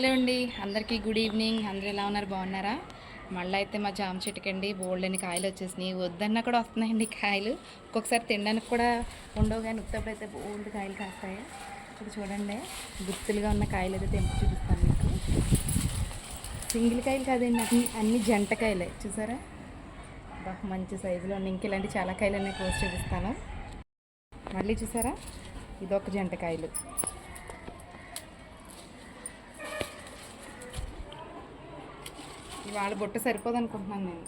Hello అండి అందరికీ good evening. అందరూ ఎలా ఉన్నారు? బాగున్నారా? మళ్ళీ అయితే మా జామ చెట్టుకండి బోల్డ్ అని కాయలు వచ్చేసినాయి. వద్దన్నా కూడా వస్తున్నాయండి కాయలు. ఒక్కొక్కసారి తినడానికి కూడా ఉండవు కానీ ఉత్తప్పుడు అయితే బోల్డ్ కాయలు కాస్తాయి. ఇప్పుడు చూడండి గుర్తులుగా ఉన్న కాయలు అయితే తెంపి చూపిస్తాను మీకు. సింగిల్ కాయలు కాదండి అన్ని అన్ని జంట కాయలే. చూసారా? బాగా మంచి సైజులో ఉన్నాయి. ఇంక ఇలాంటి చాలా కాయలు అన్నీ కోసి చూపిస్తాను. మళ్ళీ చూసారా? ఇదొక జంట ఇవాళ బుట్ట సరిపోదు అనుకుంటున్నాను నేను.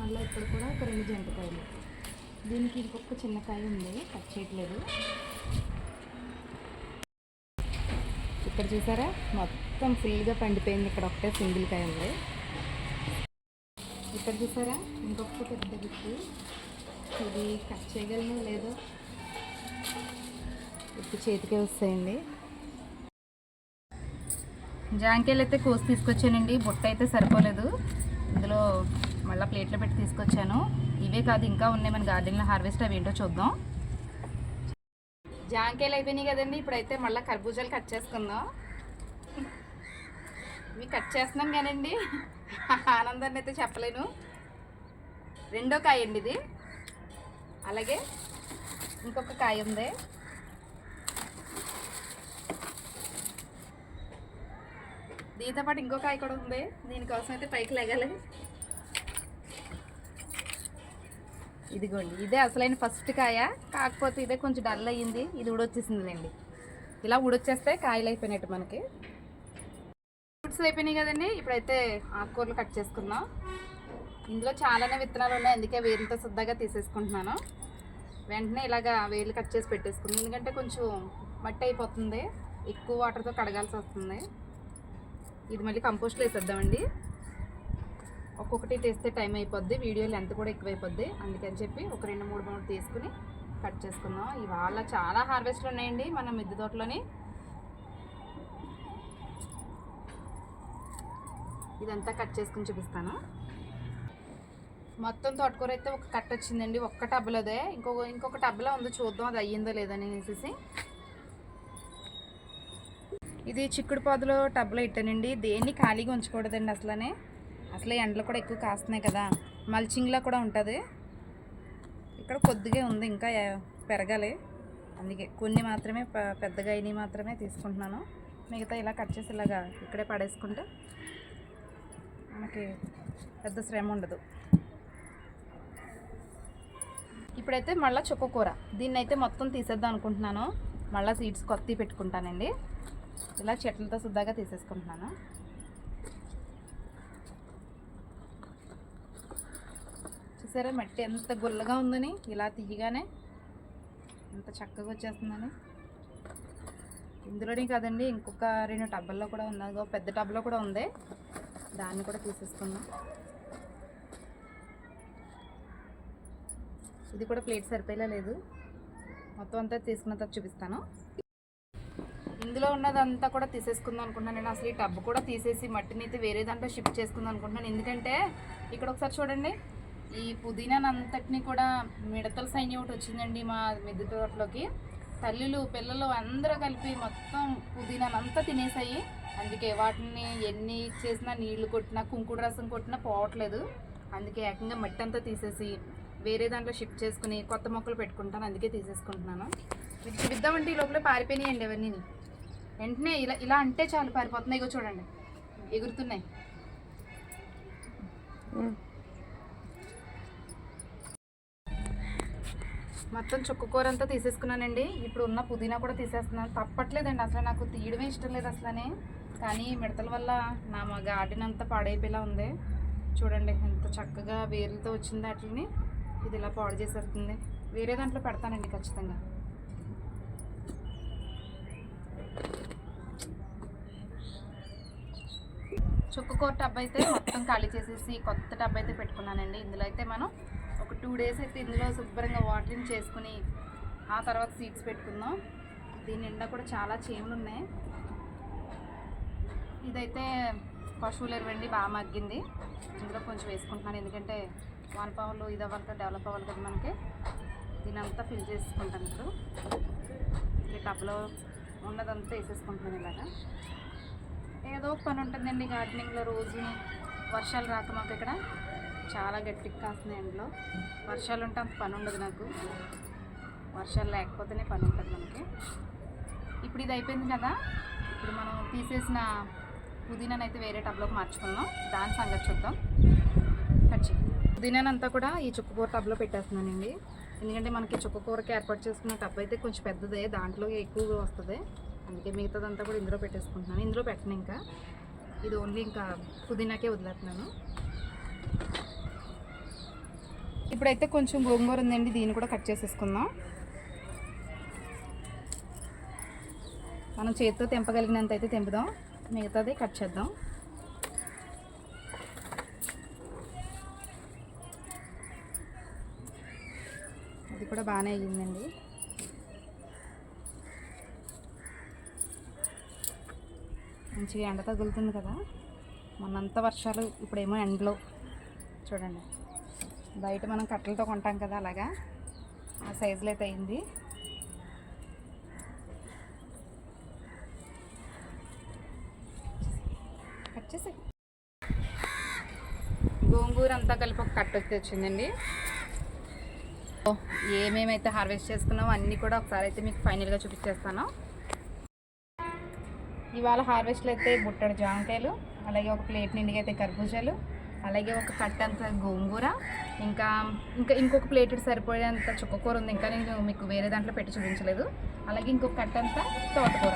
మళ్ళీ ఇప్పుడు కూడా ఒక రెండు జంటకాయలు దీనికి ఇంకొక చిన్న కాయ ఉంది కట్ చేయట్లేదు. ఇక్కడ చూసారా? మొత్తం ఫుల్గా పండిపోయింది ఇక్కడ ఒకటే సింగిల్ కాయ ఉంది. ఇక్కడ చూసారా? ఇంకొక పెద్ద గుర్తు ఇది కట్ చేయగలను లేదో? ఇప్పుడు చేతికే వస్తాయండి. జాంకాయలు అయితే కోసి తీసుకొచ్చానండి. బుట్ట అయితే సరిపోలేదు. ఇందులో మళ్ళీ ప్లేట్లో పెట్టి తీసుకొచ్చాను. ఇవే కాదు ఇంకా ఉన్నాయి మన గార్డెన్లో హార్వెస్ట్ అవి ఏంటో చూద్దాం. జాంకాయలు అయిపోయినాయి కదండి. ఇప్పుడైతే మళ్ళీ కర్బూజాలు కట్ చేసుకుందాం. ఇవి కట్ చేస్తున్నాం కానండి. ఆనందాన్ని అయితే చెప్పలేను. రెండో కాయ అండి ఇది. అలాగే ఇంకొక కాయ ఉంది. దీంతో పాటు ఇంకో కాయ కూడా ఉంది. దీనికోసం అయితే పైకి లెగాలి. ఇదిగోండి ఇదే అసలైన ఫస్ట్ కాయ. కాకపోతే ఇదే కొంచెం డల్ అయ్యింది. ఇది ఉడొచ్చేసిందిలేండి ఇలా ఉడొచ్చేస్తే కాయలు అయిపోయినట్టు మనకి. ఫ్రూట్స్ అయిపోయినాయి కదండి. ఇప్పుడైతే ఆకుకూరలు కట్ చేసుకుందాం. ఇందులో చాలానే విత్తనాలు ఉన్నాయి. అందుకే వేలుతో శుద్ధగా తీసేసుకుంటున్నాను. వెంటనే ఇలాగా వేలు కట్ చేసి పెట్టేసుకుంది. ఎందుకంటే కొంచెం మట్టి అయిపోతుంది. ఎక్కువ వాటర్తో కడగాల్సి వస్తుంది. ఇది మళ్ళీ కంపోస్ట్లో వేసేద్దామండి. ఒక్కొక్కటి తీస్తే టైం అయిపోద్ది వీడియో లెంత్ కూడా ఎక్కువైపోద్ది. అందుకని చెప్పి ఒక రెండు మూడు మూడు తీసుకుని కట్ చేసుకుందాం. ఇవాళ చాలా హార్వెస్ట్లు ఉన్నాయండి మన మిద్దె తోటలోని. ఇదంతా కట్ చేసుకుని చూపిస్తాను. మొత్తం తోటకూర అయితే ఒక కట్ వచ్చిందండి ఒక్క టబ్లోదే ఇంకొక ఇంకొక టబ్లో ఉంది చూద్దాం అది అయ్యిందో లేదని అనేసి. ఇది చిక్కుడు పాదులో టబ్లో ఇట్టానండి. దేన్ని ఖాళీగా ఉంచకూడదండి అసలనే. అసలే ఎండలు కూడా ఎక్కువ కాస్తున్నాయి కదా. మల్చింగ్లా కూడా ఉంటుంది. ఇక్కడ కొద్దిగా ఉంది ఇంకా పెరగాలి. అందుకే కొన్ని మాత్రమే పెద్దగా అయినవి మాత్రమే తీసుకుంటున్నాను. మిగతా ఇలా కట్ చేసి ఇలాగా ఇక్కడే పడేసుకుంటే మనకి పెద్ద శ్రమ ఉండదు. ఇప్పుడైతే మళ్ళీ చుక్కకూర. దీన్ని అయితే మొత్తం తీసేద్దాం అనుకుంటున్నాను. మళ్ళీ సీడ్స్ కొత్తవి పెట్టుకుంటానండి. ఇలా చెట్లతో శుద్ధగా తీసేసుకుంటున్నాను. చూసారా మట్టి ఎంత గుల్లగా ఉందని? ఇలా తీయగానే ఎంత చక్కగా వచ్చేస్తుందని. ఇందులోనే కాదండి ఇంకొక రెండు టబ్బల్లో కూడా ఉన్నది పెద్ద టబ్లో కూడా ఉంది. దాన్ని కూడా తీసేసుకుందాం. ఇది కూడా ప్లేట్ సరిపోయేలా లేదు. మొత్తం అంతా తీసుకున్న తర్వాత చూపిస్తాను. ఇందులో ఉన్నదంతా కూడా తీసేసుకుందాం అనుకుంటున్నాను నేను అసలు ఈ టబ్ కూడా తీసేసి మట్టిని అయితే వేరే దాంట్లో షిఫ్ట్ చేసుకుందాం అనుకుంటున్నాను. ఎందుకంటే ఇక్కడ ఒకసారి చూడండి ఈ పుదీనానంతటిని కూడా మిడతల సైన్యం ఒకటి వచ్చిందండి మా మిద్దె తోటలోకి. తల్లులు పిల్లలు అందరూ కలిపి మొత్తం పుదీనానంతా తినేసాయి. అందుకే వాటిని ఎన్ని చేసినా నీళ్ళు కొట్టినా కుంకుడు రసం కొట్టినా పోవట్లేదు. అందుకే ఏకంగా మట్టి అంతా తీసేసి వేరే దాంట్లో షిఫ్ట్ చేసుకుని కొత్త మొక్కలు పెట్టుకుంటాను. అందుకే తీసేసుకుంటున్నాను. ఇది చూపిద్దామంటే ఈ లోపల పారిపోయినాయండి అవన్నీ వెంటనే ఇలా ఇలా అంటే చాలు పారిపోతున్నాయి. ఇగో చూడండి. ఎగురుతున్నాయి. మొత్తం చుక్కకూర అంతా తీసేసుకున్నానండి. ఇప్పుడు ఉన్న పుదీనా కూడా తీసేస్తున్నాను. తప్పట్లేదండి. అసలు నాకు తీయడమే ఇష్టం లేదు అసలనే. కానీ మిడతల వల్ల నా మా గార్డెన్ అంతా పాడైపోయేలా ఉంది. చూడండి ఎంత చక్కగా వేర్లతో వచ్చింది వాటిని. ఇది ఇలా పాడు చేసేస్తుంది. వేరే దాంట్లో పెడతానండి ఖచ్చితంగా. చుక్కకూర టబ్ అయితే మొత్తం ఖాళీ చేసేసి కొత్త టబ్ అయితే పెట్టుకున్నానండి. ఇందులో అయితే మనం ఒక టూ డేస్ అయితే ఇందులో శుభ్రంగా వాటరింగ్ చేసుకుని ఆ తర్వాత సీడ్స్ పెట్టుకుందాం. దీని నిండా కూడా చాలా చేములు ఉన్నాయి. ఇదైతే పశువులు ఎరువండి బాగా మగ్గింది. ఇందులో కొంచెం వేసుకుంటున్నాను. ఎందుకంటే వానపావులు ఇది అవ్వాలి డెవలప్ అవ్వాలి కదా మనకి. దీని అంతా ఫిల్ చేసుకుంటాను ఇప్పుడు. ఈ టబ్లో ఉన్నదంతా వేసేసుకుంటున్నాను ఇలాగా. ఏదో ఒక పని ఉంటుందండి గార్డెనింగ్లో రోజు. వర్షాలు రాక మాకు ఇక్కడ చాలా గట్టిగా కాస్తున్నాయి ఎండలో వర్షాలు ఉంటే అంత పని ఉండదు నాకు. వర్షాలు లేకపోతేనే పని ఉంటుంది మనకి. ఇప్పుడు ఇది అయిపోయింది కదా. ఇప్పుడు మనం తీసేసిన పుదీనాను అయితే వేరే టబ్లోకి మార్చుకున్నాం దాని సంగతి చూద్దాం. కట్ పుదీనానంతా కూడా ఈ చుక్కకూర టబ్లో పెట్టేస్తున్నానండి. ఎందుకంటే మనకి చుక్కకూరకి ఏర్పాటు చేసుకున్న టబ్ అయితే కొంచెం పెద్దదే దాంట్లో ఎక్కువగా వస్తుంది. అందుకే మిగతాదంతా కూడా ఇందులో పెట్టేసుకుంటున్నాను. ఇందులో పెట్టను ఇంకా. ఇది ఓన్లీ ఇంకా పుదీనాకే వదిలేస్తున్నాను. ఇప్పుడైతే కొంచెం గోంగూర ఉందండి దీన్ని కూడా కట్ చేసేసుకుందాం. మనం చేతితో తెంపగలిగినంత అయితే తెంపుదాం. మిగతాది కట్ చేద్దాం. అది కూడా బాగానే అయ్యిందండి. మంచిగా ఎండ తగులుతుంది కదా. మొన్నంత వర్షాలు ఇప్పుడేమో ఎండలో. చూడండి. బయట మనం కట్టెలతో కొంటాం కదా అలాగా. ఆ సైజులో అయితే అయింది. కట్ చేసి గోంగూర అంతా కలిపి ఒక కట్ట వచ్చిందండి ఓ, ఏమేమైతే హార్వెస్ట్ చేసుకున్నామో అన్నీ కూడా ఒకసారి అయితే మీకు ఫైనల్గా చూపించేస్తాను. ఇవాళ హార్వెస్ట్లో అయితే బుట్టడు జామకాయలు అలాగే ఒక ప్లేట్ నిండుగా అయితే కర్బూజాలు అలాగే ఒక కట్ట అంత గోంగూర ఇంకా ఇంకా ఇంకొక ప్లేట్ సరిపోయేంత చుక్కకూర ఉంది. ఇంకా నేను మీకు వేరే దాంట్లో పెట్టి చూపించలేదు. అలాగే ఇంకొక కట్టంత తోటకూర.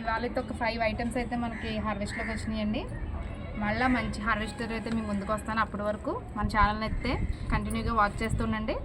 ఇవాళ అయితే ఒక ఫైవ్ ఐటమ్స్ అయితే మనకి హార్వెస్ట్లోకి వచ్చినాయండి. మళ్ళీ మంచి హార్వెస్టర్ అయితే మీ ముందుకు వస్తాను అప్పటి వరకు. మన ఛానల్ అయితే కంటిన్యూగా వాచ్ చేస్తుండండి